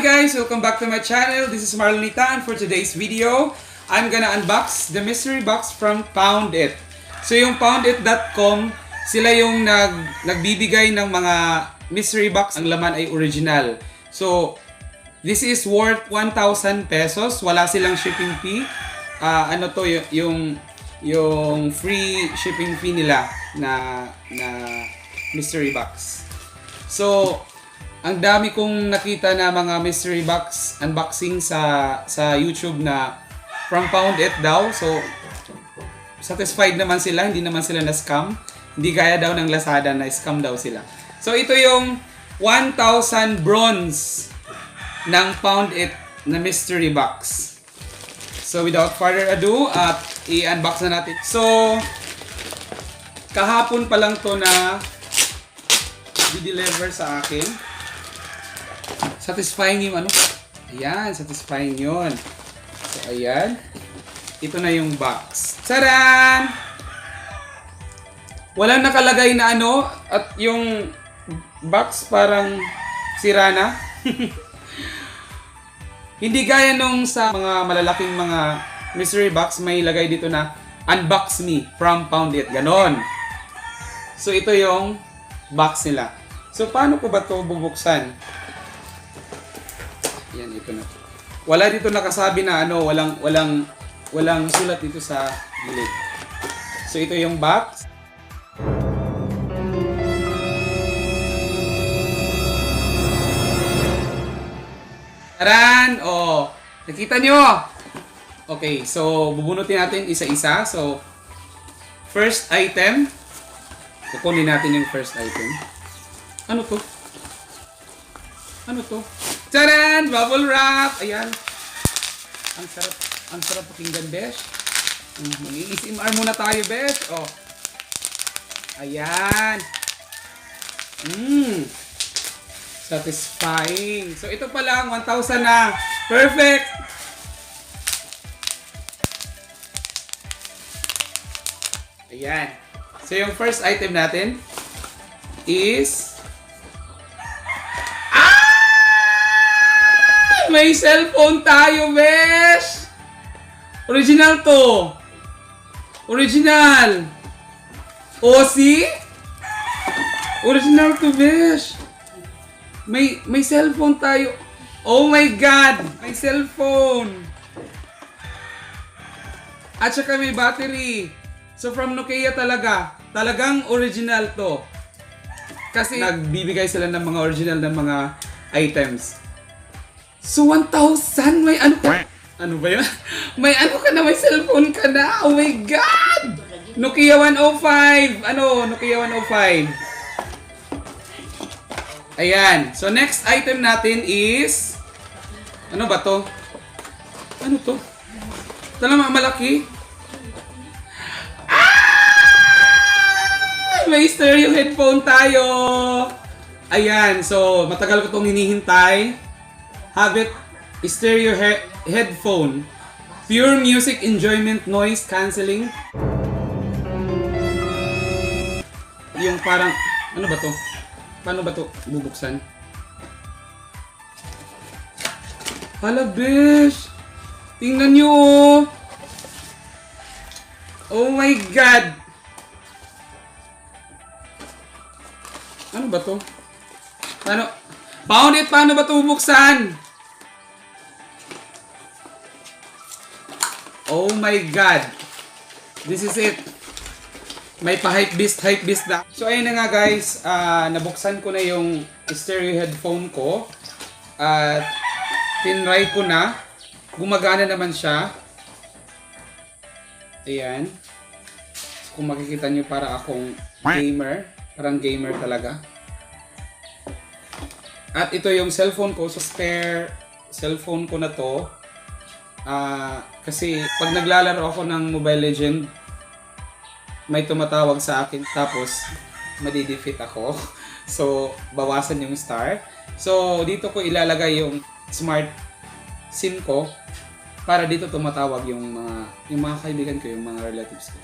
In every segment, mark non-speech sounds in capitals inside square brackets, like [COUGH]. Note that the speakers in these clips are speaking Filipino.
Guys! Welcome back to my channel. This is Marlonita and for today's video, I'm gonna unbox the mystery box from Pound It. So yung poundit.com, sila yung nag, nagbibigay ng mga mystery box. Ang laman ay original. So, this is worth 1,000 pesos. Wala silang shipping fee. Ah, ano to, yung, yung free shipping fee nila na, na mystery box. So, ang dami kong nakita na mga mystery box unboxing sa sa YouTube na from Found It daw. So, satisfied naman sila, hindi naman sila na-scam. Hindi gaya daw ng Lazada na scam daw sila. So, ito yung 1,000 bronze ng Found It na mystery box. So, without further ado, at i-unbox na natin. So, kahapon pa lang to na di-deliver sa akin. Satisfying yung ano? Ayan, satisfying yun. So, ayan. Ito na yung box. Taran! Walang nakalagay na ano at yung box parang sira na. [LAUGHS] Hindi gaya nung sa mga malalaking mga mystery box, may lagay dito na unbox me from Pound It. Ganon. So ito yung box nila. So paano ko ba to bubuksan? Yan ito na. Wala dito nakasabi na ano, walang walang walang sulat dito sa gilid. So ito yung box. Taran! Oh, nakita nyo? Okay, so bubunutin natin isa-isa. So, first item. Kukunin natin yung first item. Ano to? Ano to? Taran! Bubble wrap! Ayan. Ang sarap, ang sarap pakinggan, Besh. Mm, Mag-i-SMR muna tayo, Besh. Oh. Ayan. Mmm. Satisfying. So, ito pa lang, 1,000 na. Perfect! Ayan. So, yung first item natin is... May cellphone tayo, besh! Original to. Original. O, see? Original to, besh. May may cellphone tayo. Oh my God! May cellphone! At saka may battery. So from Nokia talaga. Talagang original to. Kasi nagbibigay sila ng mga original ng mga items. So 1,000! May ano ka? Ano ba yun? [LAUGHS] May ano ka na? May cellphone ka na! Oh my God! Nokia 105! Ano? Nokia 105. Ayan. So, next item natin is... Ano ba to? Ano to? Tala malaki? Ah! May stereo headphone tayo! Ayan. So, matagal ko itong hinihintay. Habit stereo he- headphone. Pure music enjoyment noise cancelling. Yung parang... Ano ba to? Paano ba to bubuksan? Hala, besh! Tingnan nyo, oh! Oh my God! Ano ba to? Paano? Found it! Paano ba to bubuksan? Oh my God! This is it! May pa-hype beast, hype beast na. So ayun na nga guys, ah, nabuksan ko na yung stereo headphone ko. At tinry ko na. Gumagana naman siya. Ayan. Kung makikita nyo para akong gamer. Parang gamer talaga. At ito yung cellphone ko. So spare cellphone ko na to. Ah, kasi pag naglalaro ako ng Mobile Legend, may tumatawag sa akin tapos madidefeat ako. [LAUGHS] So, bawasan yung star. So, dito ko ilalagay yung smart SIM ko para dito tumatawag yung mga yung mga kaibigan ko, yung mga relatives ko.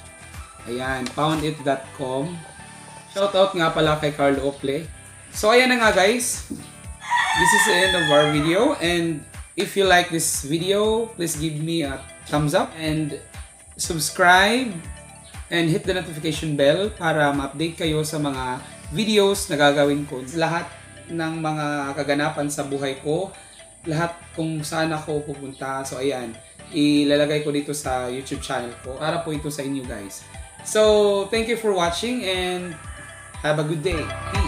Ayan, foundit.com. Shoutout nga pala kay Carlo Ople. So, ayan na nga guys. This is the end of our video and if you like this video, please give me a thumbs up and subscribe and hit the notification bell para ma-update kayo sa mga videos na gagawin ko. Lahat ng mga kaganapan sa buhay ko, lahat kung saan ako pupunta. So ayan, ilalagay ko dito sa YouTube channel ko para po ito sa inyo guys. So, thank you for watching and have a good day. Peace!